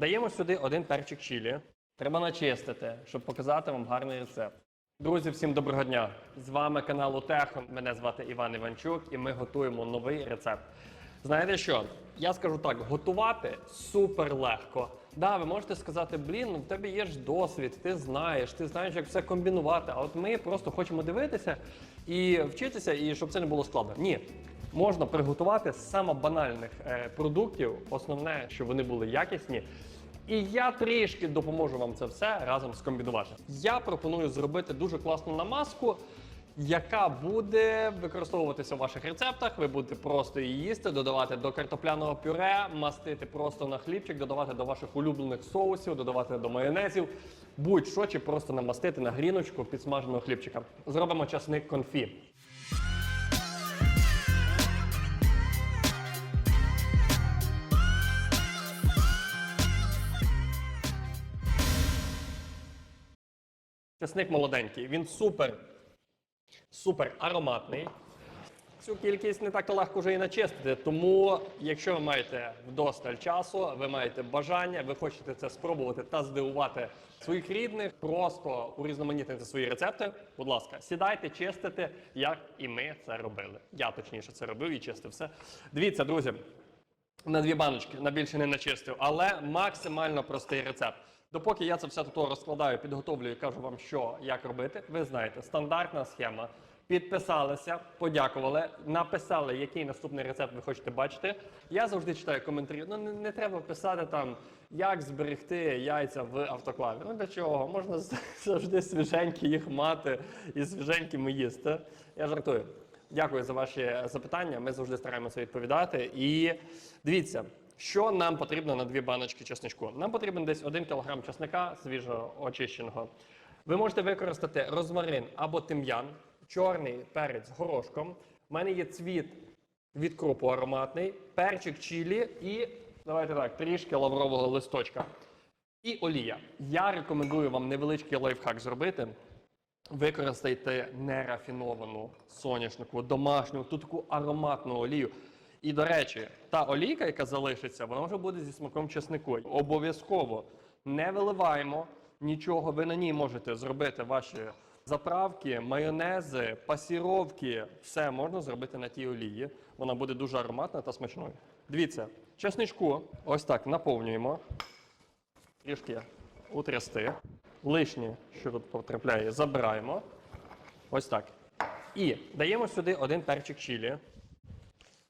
Даємо сюди один перчик чилі. Треба начистити, щоб показати вам гарний рецепт. Друзі, всім доброго дня! З вами канал Утехон. Мене звати Іван Іванчук, і ми готуємо новий рецепт. Знаєте що? Я скажу так: готувати супер легко. Да, ви можете сказати, блін, ну в тебе є ж досвід, ти знаєш, ти знаєш, як все комбінувати. А от ми просто хочемо дивитися і вчитися, і щоб це не було складно. Ні, можна приготувати з саме банальних е, продуктів. Основне, щоб вони були якісні. І я трішки допоможу вам це все разом скомбінувати. Я пропоную зробити дуже класну намазку, яка буде використовуватися в ваших рецептах. Ви будете просто її їсти, додавати до картопляного пюре, мастити просто на хлібчик, додавати до ваших улюблених соусів, додавати до майонезів, будь-що чи просто намастити на гріночку підсмаженого хлібчика. Зробимо часник конфі. Чесник молоденький, він супер, супер ароматний. Цю кількість не так легко вже і начистити. Тому, якщо ви маєте вдосталь часу, ви маєте бажання, ви хочете це спробувати та здивувати своїх рідних, просто урізноманітнити свої рецепти. Будь ласка, сідайте, чистите, як і ми це робили. Я точніше це робив і чистив все. Дивіться, друзі, на дві баночки, на більше не начистив, але максимально простий рецепт. Допоки я це все тут розкладаю, підготовлюю кажу вам, що як робити, ви знаєте, стандартна схема. Підписалися, подякували, написали, який наступний рецепт ви хочете бачити. Я завжди читаю коментарі. Ну не, не треба писати там, як зберегти яйця в автоклаві. Ну для чого? Можна завжди свіженькі їх мати і свіженькими їсти. Я жартую. Дякую за ваші запитання. Ми завжди стараємося відповідати. І дивіться, що нам потрібно на дві баночки чесничку. Нам потрібен десь 1 кг чесника свіжо очищеного. Ви можете використати розмарин або тим'ян, чорний перець горошком. У мене є цвіт від крупу ароматний, перчик чилі і давайте так, трішки лаврового листочка. І олія. Я рекомендую вам невеличкий лайфхак зробити. Використайте нерафіновану соняшнику, домашню, ту таку ароматну олію. І, до речі, та олійка, яка залишиться, вона вже буде зі смаком чеснику. Обов'язково не виливаємо нічого. Ви на ній можете зробити ваші заправки, майонези, пасіровки. Все можна зробити на тій олії. Вона буде дуже ароматна та смачною. Дивіться, чесничку ось так наповнюємо трішки утрясти. Лишнє, що тут потрапляє, забираємо. Ось так. І даємо сюди один перчик чилі.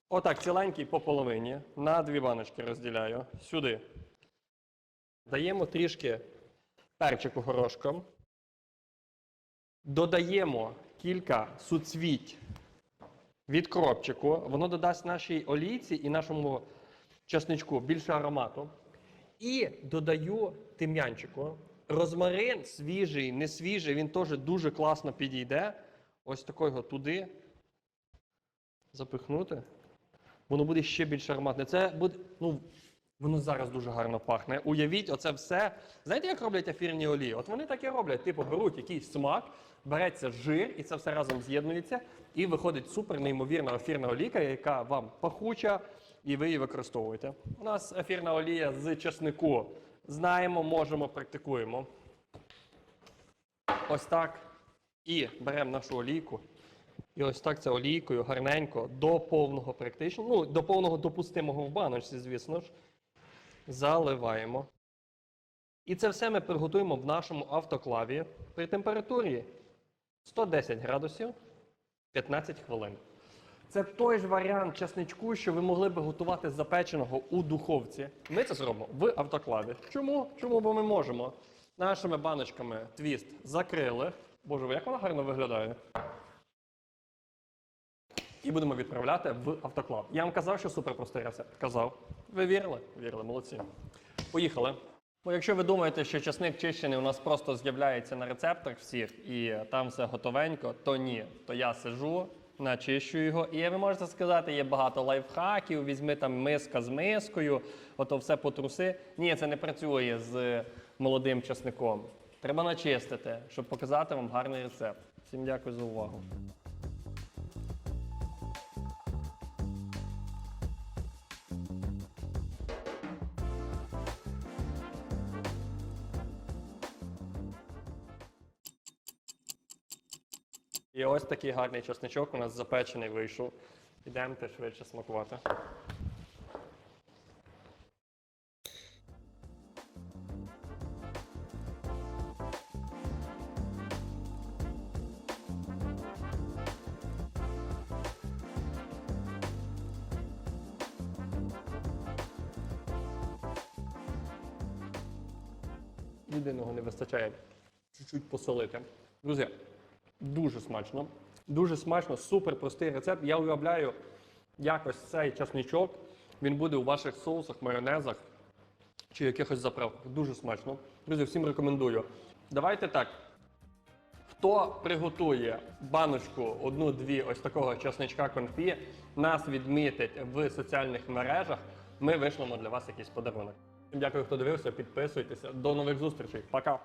Отак, ціленький по половині. На дві баночки розділяю. Сюди. Даємо трішки перчику горошком. Додаємо кілька суцвіть від кропчику. Воно додасть нашій олійці і нашому чесничку більше аромату. І додаю тим'янчику. Розмарин свіжий, не свіжий, він теж дуже класно підійде. Ось такого туди запихнути. Воно буде ще більш ароматне. Це буде, ну, воно зараз дуже гарно пахне. Уявіть, оце все. Знаєте, як роблять ефірні олії? От вони так і роблять. Типу, беруть якийсь смак, береться жир, і це все разом з'єднується, і виходить супер неймовірна ефірна олійка, яка вам пахуча, і ви її використовуєте. У нас ефірна олія з чеснику. Знаємо, можемо, практикуємо. Ось так. І беремо нашу олійку. І ось так це олійкою гарненько до повного практично, ну, до повного допустимого в баночці, звісно ж, заливаємо. І це все ми приготуємо в нашому автоклаві при температурі 110 градусів 15 хвилин. Це той ж варіант чесничку, що ви могли би готувати запеченого у духовці. Ми це зробимо в автоклаві. Чому? Чому? Бо ми можемо. Нашими баночками твіст закрили. Боже, як вона гарно виглядає. І будемо відправляти в автоклав. Я вам казав, що суперпростий рецепт. Казав. Ви вірили? Вірили, молодці. Поїхали. Бо якщо ви думаєте, що часник чищений у нас просто з'являється на рецептах всіх і там все готовенько, то ні. То я сижу, начищу його. І ви можете сказати, є багато лайфхаків, візьми там миска з мискою, ото все потруси. Ні, це не працює з молодим часником. Треба начистити, щоб показати вам гарний рецепт. Всім дякую за увагу. І ось такий гарний чесничок у нас запечений вийшов. Ідемте швидше смакувати. Єдиного не вистачає чуть-чуть посолити. Друзі, дуже смачно. Дуже смачно, супер простий рецепт. Я уявляю, якось цей часничок він буде у ваших соусах, майонезах чи якихось заправках. Дуже смачно. Друзі, всім рекомендую. Давайте так. Хто приготує баночку одну-дві ось такого часничка конфі, нас відмітить в соціальних мережах. Ми вишлемо для вас якийсь подарунок. Дякую, хто дивився. Підписуйтеся. До нових зустрічей. Пока.